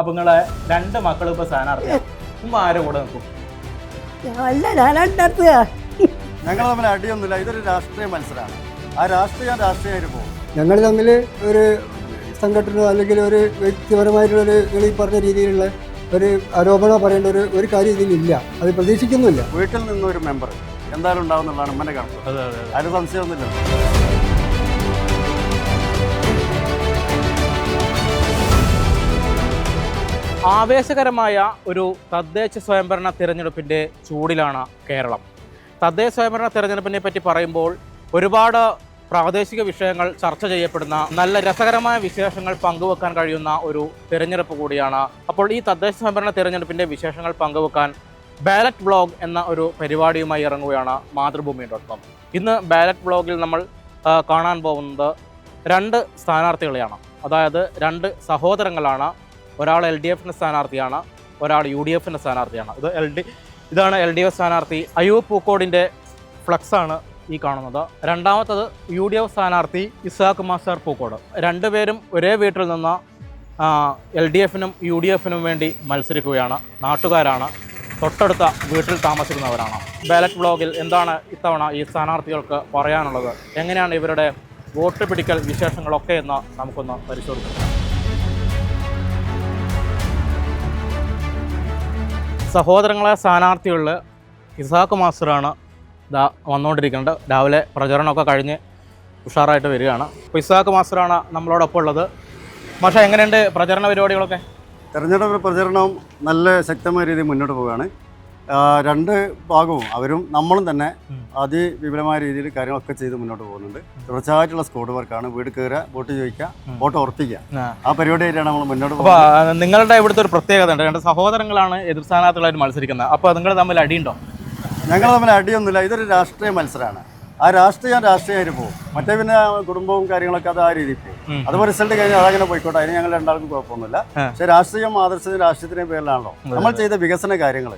അപ്പൊ നിങ്ങളെ രണ്ട് മക്കളും ഇപ്പൊ സ്ഥാനാർത്ഥിയാണ് ഉമ്മ ആരെ കൂടെ നിൽക്കും അല്ല ഞാനടുത്ത് ഞങ്ങൾ തമ്മിൽ അടിയൊന്നുമില്ല. ഇതൊരു രാഷ്ട്രീയ മത്സരമാണ്. ആ രാഷ്ട്രീയം രാഷ്ട്രീയമായിട്ട് പോകും. ഞങ്ങൾ തമ്മിൽ ഒരു സംഘടന അല്ലെങ്കിൽ ഒരു വ്യക്തിപരമായിട്ടുള്ള ഒരു നിങ്ങൾ ഈ പറഞ്ഞ രീതിയിലുള്ള ഒരു ആരോപണം പറയേണ്ട ഒരു ഒരു കാര്യം ഇതിലില്ല. അത് പ്രതീക്ഷിക്കുന്നില്ല വീട്ടിൽ നിന്നൊരു മെമ്പർ എന്തായാലും ഉണ്ടാവും ഉമ്മനെ ഉമ്മന്റെ കണക്ക്. അതെ അതെ അതിന് സംശയമൊന്നുമില്ല. ആവേശകരമായ ഒരു തദ്ദേശ സ്വയംഭരണ തിരഞ്ഞെടുപ്പിന്റെ ചൂടിലാണ് കേരളം. തദ്ദേശ സ്വയംഭരണ തിരഞ്ഞെടുപ്പിനെ പറ്റി പറയുമ്പോൾ ഒരുപാട് പ്രാദേശിക വിഷയങ്ങൾ ചർച്ച ചെയ്യപ്പെടുന്ന നല്ല രസകരമായ വിശേഷങ്ങൾ പങ്കുവെക്കാൻ കഴിയുന്ന ഒരു തിരഞ്ഞെടുപ്പ് കൂടിയാണ്. അപ്പോൾ ഈ തദ്ദേശ സ്വയംഭരണ തിരഞ്ഞെടുപ്പിന്റെ വിശേഷങ്ങൾ പങ്കുവെക്കാൻ ബാലറ്റ് ബ്ലോഗ് എന്ന ഒരു പരിപാടിയുമായി ഇറങ്ങുകയാണ് മാതൃഭൂമി ഡോട്ട് കോം. ഇന്ന് ബാലറ്റ് ബ്ലോഗിൽ നമ്മൾ കാണാൻ പോകുന്നത് രണ്ട് സ്ഥാനാർത്ഥികളെയാണ്. അതായത് രണ്ട് സഹോദരങ്ങളാണ്. ഒരാൾ എൽ ഡി എഫിന്റെ സ്ഥാനാർത്ഥിയാണ് ഒരാൾ യു ഡി എഫിന്റെ സ്ഥാനാർത്ഥിയാണ്. ഇത് എൽ ഡി ഇതാണ് എൽ ഡി എഫ് സ്ഥാനാർത്ഥി അയ്യൂബ് പൂക്കോടിന്റെ ഫ്ലക്സാണ് ഈ കാണുന്നത്. രണ്ടാമത്തത് യു ഡി എഫ് സ്ഥാനാർത്ഥി ഇസാഖ് മാസ്റ്റർ പൂക്കോട്. രണ്ടുപേരും ഒരേ വീട്ടിൽ നിന്ന് എൽ ഡി എഫിനും യു ഡി എഫിനും വേണ്ടി മത്സരിക്കുകയാണ്. നാട്ടുകാരാണ്. തൊട്ടടുത്ത വീട്ടിൽ താമസിക്കുന്നവരാണ്. ബാലറ്റ് ബ്ലോഗിൽ എന്താണ് ഇത്തവണ ഈ സ്ഥാനാർത്ഥികൾക്ക് പറയാനുള്ളത്? എങ്ങനെയാണ് ഇവരുടെ വോട്ട് പിടിക്കൽ വിശേഷങ്ങളൊക്കെ എന്ന് നമുക്കൊന്ന് പരിശോധിക്കാം. സഹോദരങ്ങളെ സ്ഥാനാർത്ഥികളിൽ ഇസാഖ് മാസ്റ്ററാണ് ദാ വന്നുകൊണ്ടിരിക്കുന്നത്. രാവിലെ പ്രചരണമൊക്കെ കഴിഞ്ഞ് ഉഷാറായിട്ട് വരികയാണ്. അപ്പോൾ ഇസാഖ് മാസ്റ്ററാണ് നമ്മളോടൊപ്പം ഉള്ളത്. പക്ഷേ എങ്ങനെയുണ്ട് പ്രചരണ പരിപാടികളൊക്കെ? തെരഞ്ഞെടുപ്പ് പ്രചരണം നല്ല ശക്തമായ രീതിയിൽ മുന്നോട്ട് പോവുകയാണ്. രണ്ട് ഭാഗവും അവരും നമ്മളും തന്നെ. അതിവിപുലമായ രീതിയിൽ കാര്യങ്ങളൊക്കെ ചെയ്ത് മുന്നോട്ട് പോകുന്നുണ്ട്. തുടർച്ചയായിട്ടുള്ള സ്കോഡ് വർക്കാണ്. വീട് കയറുക വോട്ട് ചോദിക്കുക ബോട്ട് വോട്ട് ഉറപ്പിക്കുക. ആ. പരിപാടിയായിട്ടാണ് നമ്മൾ മുന്നോട്ട് പോകുന്നത്. നിങ്ങളുടെ ഇവിടുത്തെ ഒരു പ്രത്യേകത ഉണ്ട്. രണ്ട് സഹോദരങ്ങളാണ് എതിർ സ്ഥാനാർത്ഥികളായിട്ട് മത്സരിക്കുന്നത്. അപ്പോൾ നിങ്ങൾ തമ്മിൽ അടിയുണ്ടോ? ഞങ്ങൾ തമ്മിൽ അടിയൊന്നുമില്ല. ഇതൊരു രാഷ്ട്രീയ മത്സരമാണ്. ആ രാഷ്ട്രീയം രാഷ്ട്രീയമായിട്ട് പോകും. മറ്റേ പിന്നെ കുടുംബവും കാര്യങ്ങളൊക്കെ അത് ആ രീതിയിൽ പോകും. അതുപോലെ റിസൾട്ട് കഴിഞ്ഞാൽ അതങ്ങനെ പോയിക്കോട്ടെ. അതിന് ഞങ്ങൾ രണ്ടാൾക്കും കുഴപ്പമൊന്നുമില്ല. പക്ഷേ രാഷ്ട്രീയം ആദർശത്തിന് രാഷ്ട്രീയത്തിന്റെ പേരിലാണല്ലോ നമ്മൾ ചെയ്ത വികസന കാര്യങ്ങൾ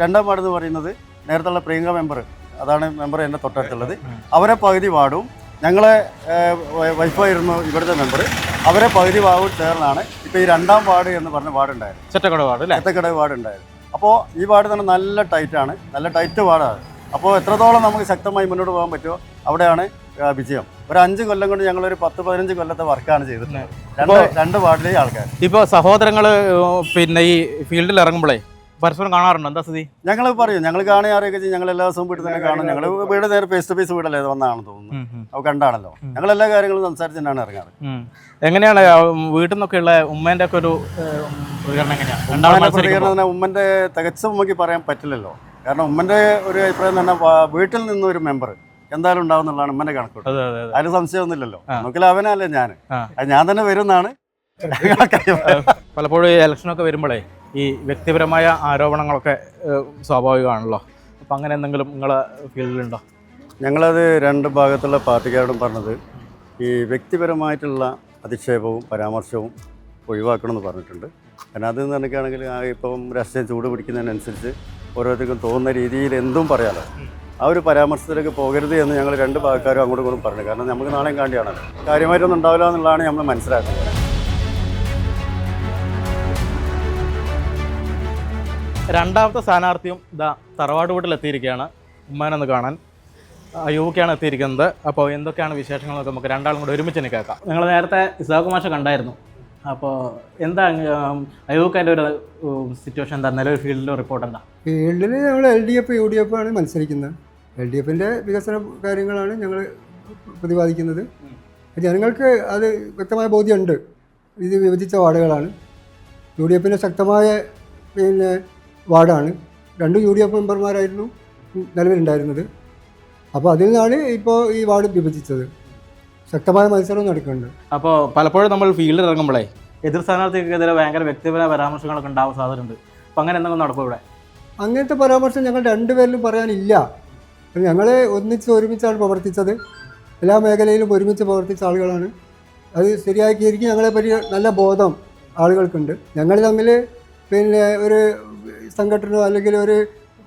രണ്ടാം വാർഡ് എന്ന് പറയുന്നത് നേരത്തുള്ള പ്രിയങ്ക മെമ്പർ അതാണ് മെമ്പർ എന്റെ തൊട്ടടുത്തുള്ളത്. അവരെ പകുതി വാർഡും ഞങ്ങളെ വൈഫായിരുന്നു ഇവിടുത്തെ മെമ്പർ അവരെ പകുതി വാർഡും ചേർന്നാണ് ഇപ്പോൾ ഈ രണ്ടാം വാർഡ് എന്ന് പറഞ്ഞ വാർഡ് ഉണ്ടായത് ചെറ്റക്കട വാർഡ് അല്ലേ? ഏത്തക്കട വാർഡ് ഉണ്ടായത് അപ്പോൾ ഈ വാർഡ് തന്നെ നല്ല ടൈറ്റാണ് നല്ല ടൈറ്റ് വാർഡാണ്. അപ്പോൾ എത്രത്തോളം നമുക്ക് ശക്തമായി മുന്നോട്ട് പോകാൻ പറ്റുമോ അവിടെയാണ് വിജയം. ഒരു അഞ്ച് കൊല്ലം കൊണ്ട് ഞങ്ങൾ ഒരു പത്ത് പതിനഞ്ച് കൊല്ലത്തെ വർക്കാണ് ചെയ്തിട്ടുള്ളത്. രണ്ട് രണ്ട് വാർഡിലെ ആൾക്കാർ ഇപ്പോൾ സഹോദരങ്ങൾ പിന്നെ ഈ ഫീൽഡിൽ ഇറങ്ങുമ്പോഴേ പരസ്പരം കാണാറുണ്ടോ? എന്താ സ്ഥിതി? ഞങ്ങൾ പറയും ഞങ്ങൾ കാണുകയാറൊക്കെ ചെയ്യും ഞങ്ങൾ എല്ലാ ദിവസവും വീട്ടിൽ തന്നെ കാണും. ഞങ്ങൾ വീട് നേരെ ഫേസ് ടു ഫേസ് വീടല്ലേ വന്നാണെന്ന് തോന്നുന്നു അപ്പോൾ കണ്ടാണല്ലോ. ഞങ്ങൾ എല്ലാ കാര്യങ്ങളും സംസാരിച്ച് തന്നെയാണ് ഇറങ്ങാറ്. എങ്ങനെയാണ് വീട്ടിൽ നിന്നൊക്കെ ഉള്ള ഉമ്മേന്റെ ഒക്കെ ഒരു പ്രതികരണം എങ്ങനെയാണ് പ്രതികരണം ഉമ്മന്റെ തികച്ച ഉമ്മയ്ക്ക് പറയാൻ പറ്റില്ലല്ലോ. കാരണം ഉമ്മന്റെ ഒരു അഭിപ്രായം തന്നെ വീട്ടിൽ നിന്ന് ഒരു മെമ്പർ എന്തായാലും ഉണ്ടാവും ഉമ്മന്റെ ഉമ്മന്റെ കണക്കൂട്ട് അതിന് സംശയമൊന്നുമില്ലല്ലോ. നോക്കില്ല അവനല്ലേ ഞാൻ ഞാൻ തന്നെ വരുന്നാണ് പലപ്പോഴും ഈ ഇലക്ഷനൊക്കെ വരുമ്പോഴേ ഈ വ്യക്തിപരമായ ആരോപണങ്ങളൊക്കെ സ്വാഭാവികമാണല്ലോ. അപ്പം അങ്ങനെ എന്തെങ്കിലും നിങ്ങളെ ഫീൽഡിലുണ്ടോ? ഞങ്ങളത് രണ്ട് ഭാഗത്തുള്ള പാർട്ടിക്കാരോടും പറഞ്ഞത് ഈ വ്യക്തിപരമായിട്ടുള്ള അധിക്ഷേപവും പരാമർശവും ഒഴിവാക്കണമെന്ന് പറഞ്ഞിട്ടുണ്ട്. കാരണം അത് നിനക്കാണെങ്കിൽ ഇപ്പം രാഷ്ട്രീയം ചൂട് പിടിക്കുന്നതിനനുസരിച്ച് ഓരോരുത്തർക്കും തോന്നുന്ന രീതിയിൽ എന്തും പറയാമല്ലോ ആ ഒരു പരാമർശത്തിലേക്ക് പോകരുത് എന്ന് ഞങ്ങൾ രണ്ട് ഭാഗക്കാരും അങ്ങോട്ടും ഇങ്ങോട്ടും പറഞ്ഞു. കാരണം നമുക്ക് നാളെയും കാണ്ടിയാണല്ലോ കാര്യമായിട്ടൊന്നും ഉണ്ടാവില്ല എന്നുള്ളതാണ് നമ്മൾ മനസ്സിലാക്കുന്നത്. രണ്ടാമത്തെ സ്ഥാനാർത്ഥിയും ഇതാ തറവാട് വീട്ടിൽ എത്തിയിരിക്കുകയാണ്. ഉമ്മാനൊന്ന് കാണാൻ യുവക്കാണ് എത്തിയിരിക്കുന്നത്. അപ്പോൾ എന്തൊക്കെയാണ് വിശേഷങ്ങളൊക്കെ നമുക്ക് രണ്ടാളും കൂടെ ഒരുമിച്ച് തന്നെ കേൾക്കാം. നിങ്ങൾ നേരത്തെ ഇസാഖ് മാഷ കണ്ടായിരുന്നു. അപ്പോൾ എന്താ അയോക്കാന്റെ ഒരു സിറ്റുവേഷൻ എന്താ? നിലവിൽ ഫീൽഡിലെ റിപ്പോർട്ട് എന്താ? ഫീൽഡിൽ ഞങ്ങൾ L D F U D F ആണ് മത്സരിക്കുന്നത്. എൽ ഡി എഫിന്റെ വികസന കാര്യങ്ങളാണ് ഞങ്ങൾ പ്രതിപാദിക്കുന്നത്. ജനങ്ങൾക്ക് അത് വ്യക്തമായ ബോധ്യമുണ്ട്. ഇത് വിഭജിച്ച വാർഡുകളാണ്. യു ഡി എഫിന്റെ ശക്തമായ പിന്നെ വാർഡാണ്. രണ്ട് യു ഡി എഫ് മെമ്പർമാരായിരുന്നു നിലവിലുണ്ടായിരുന്നത്. അപ്പോൾ അതിൽ നിന്നാണ് ഇപ്പോൾ ഈ വാർഡ് വിഭജിച്ചത്. ശക്തമായ മത്സരം നടക്കുന്നുണ്ട്. അപ്പോൾ പലപ്പോഴും നമ്മൾ ഫീൽഡിൽ ഇറങ്ങുമ്പോഴേ എതിർ സ്ഥാനാർത്ഥിക്കെതിരെ ഭയങ്കര വ്യക്തിപര പരാമർശങ്ങളൊക്കെ ഉണ്ടാവാൻ സാധ്യതയുണ്ട്. അപ്പോൾ അങ്ങനെ എന്തെങ്കിലും നടക്കും ഇവിടെ? അങ്ങനത്തെ പരാമർശം ഞങ്ങൾ രണ്ടുപേരിലും പറയാനില്ല. ഞങ്ങൾ ഒന്നിച്ച് ഒരുമിച്ചാണ് പ്രവർത്തിച്ചത്. എല്ലാ മേഖലയിലും ഒരുമിച്ച് പ്രവർത്തിച്ച ആളുകളാണ്. അത് ശരിയാക്കിയിരിക്കും ഞങ്ങളെപ്പറ്റി നല്ല ബോധം ആളുകൾക്കുണ്ട്. ഞങ്ങൾ തമ്മിൽ പിന്നെ ഒരു സംഘടന അല്ലെങ്കിൽ ഒരു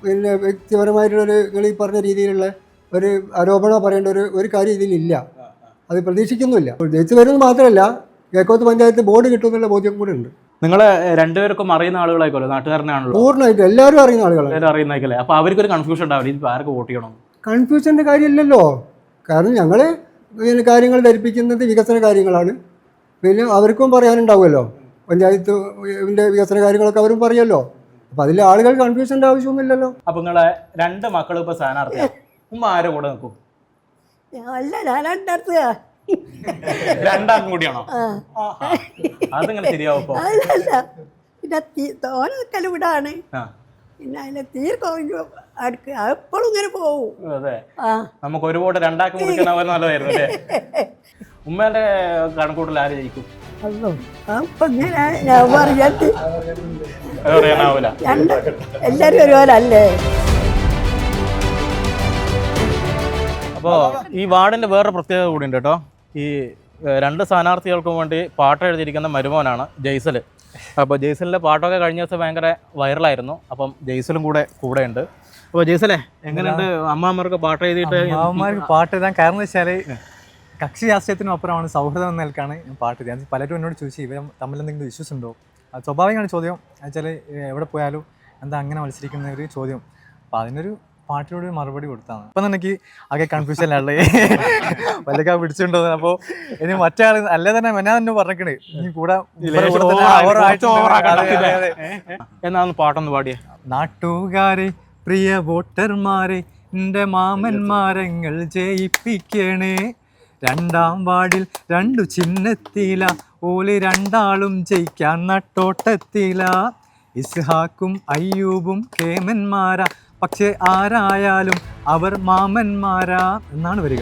പിന്നെ വ്യക്തിപരമായിട്ടുള്ളൊരു നിങ്ങൾ ഈ പറഞ്ഞ രീതിയിലുള്ള ഒരു ആരോപണം പറയേണ്ട ഒരു ഒരു കാര്യം ഇതിലില്ല അത് പ്രതീക്ഷിക്കുന്നുമില്ല. ജയിച്ചു വരുന്നത് മാത്രമല്ല കേക്കോത്ത് പഞ്ചായത്ത് ബോർഡ് കിട്ടുമെന്നുള്ള ബോധ്യം കൂടെ ഉണ്ട്. നിങ്ങൾ രണ്ടുപേർക്കും അറിയുന്ന ആളുകളായിക്കോല്ലോ നാട്ടുകാരനാണല്ലോ. പൂർണമായിട്ട് എല്ലാവരും അറിയുന്ന ആളുകളാണ്. അറിയുന്ന അറിയുന്നതായിക്കല്ലേ അവർക്ക് അവർക്കൊരു കൺഫ്യൂഷൻ ഉണ്ടാവില്ല. ഇതിപ്പോ ആർക്ക് വോട്ട് ചെയ്യണം? കൺഫ്യൂഷന്റെ കാര്യമില്ലല്ലോ. കാരണം ഞങ്ങൾ കാര്യങ്ങൾ ധരിപ്പിക്കുന്നത് വികസന കാര്യങ്ങളാണ്. പിന്നെ അവർക്കും പറയാനുണ്ടാവുമല്ലോ. പഞ്ചായത്ത് വികസന കാര്യങ്ങളൊക്കെ അവരും പറയല്ലോ. അപ്പം അതിൽ ആളുകൾ കൺഫ്യൂഷന്റെ ആവശ്യമൊന്നുമില്ലല്ലോ. അപ്പൊ നിങ്ങളെ രണ്ട് മക്കളും ഇപ്പൊ സ്ഥാനാർത്ഥി ഉമ്മ ആരെ കൂടെ നിൽക്കും? അല്ല ഞാൻ രണ്ടടുത്ത് രണ്ടാക്കും കൂടിയാണോ. അതിങ്ങനെ ശരിയാവും അല്ല പിന്നെ തീ തോന നിൽക്കൽ ഇവിടാണ് പിന്നെ അതിലെ തീർ കുറഞ്ഞു അടുക്ക് എപ്പോഴും ഇങ്ങനെ പോവും. അതെ. നമുക്ക് ഒരു വോട്ട് രണ്ടാക്കും കൊടുക്കണവർ നല്ലതായിരുന്നു അല്ലേ? ഉമ്മേന്റെ കണക്കൂട്ടിൽ ആര് ജയിക്കും? അപ്പം എല്ലാവരും ഒരുപോലെ അല്ലേ അപ്പോൾ ഈ വാർഡിന്റെ വേറെ പ്രത്യേകത കൂടി ഉണ്ട് കേട്ടോ. ഈ രണ്ട് സ്ഥാനാർത്ഥികൾക്കും വേണ്ടി പാട്ട് എഴുതിയിരിക്കുന്ന മരുമോനാണ് ജയ്സൽ അപ്പോൾ ജയ്സലിന്റെ പാട്ടൊക്കെ കഴിഞ്ഞ ദിവസം ഭയങ്കര വൈറലായിരുന്നു. അപ്പം ജയ്സലും കൂടെ കൂടെ ഉണ്ട്. അപ്പോൾ ജയ്സലേ എങ്ങനെയുണ്ട് അമ്മാമ്മർക്ക് പാട്ട് എഴുതിയിട്ട്? അമ്മമാർക്ക് പാട്ട് എഴുതാൻ കാരണം വെച്ചാൽ കക്ഷി രാഷ്ട്രീയത്തിനും അപ്പുറമാണ് സൗഹൃദം എന്ന നിലക്കാണ് ഞാൻ പാട്ട് ഞാൻ പലരും എന്നോട് ചോദിച്ചു ഇവർ തമ്മിൽ എന്തെങ്കിലും ഇഷ്യൂസ് ഉണ്ടോ? അത് സ്വാഭാവികമാണ് ചോദ്യം. വെച്ചാൽ എവിടെ പോയാലും എന്താ അങ്ങനെ മത്സരിക്കുന്ന ഒരു ചോദ്യം. അപ്പോൾ അതിനൊരു പാട്ടിനോട് മറുപടി കൊടുത്താണ്. അപ്പം എനിക്ക് ആകെ കൺഫ്യൂഷൻ കൺഫ്യൂഷനിലുള്ളത് വല്ലക്കാ പിടിച്ചിട്ടുണ്ടോ അപ്പോൾ ഇനി മറ്റേ ആൾ അല്ലേ തന്നെ ഞാൻ തന്നെ പറഞ്ഞിട്ടുണ്ട് ഇനി കൂടെ. എന്നാന്ന് പാട്ടൊന്ന് പാടിയേ. നാട്ടുകാരെ പ്രിയ വോട്ടർമാരെ എന്റെ മാമന്മാരങ്ങൾ ജയിപ്പിക്കണേ. രണ്ടാം വാർഡിൽ രണ്ടു ചിഹ്നത്തില. ഓലി രണ്ടാളും ജയിക്കാൻ നട്ടോട്ടത്തില. ഇസ്ഹാക്കും അയ്യൂബും കേമന്മാരാ പക്ഷേ ആരായാലും അവർ മാമന്മാരാ. എന്നാണ് വരിക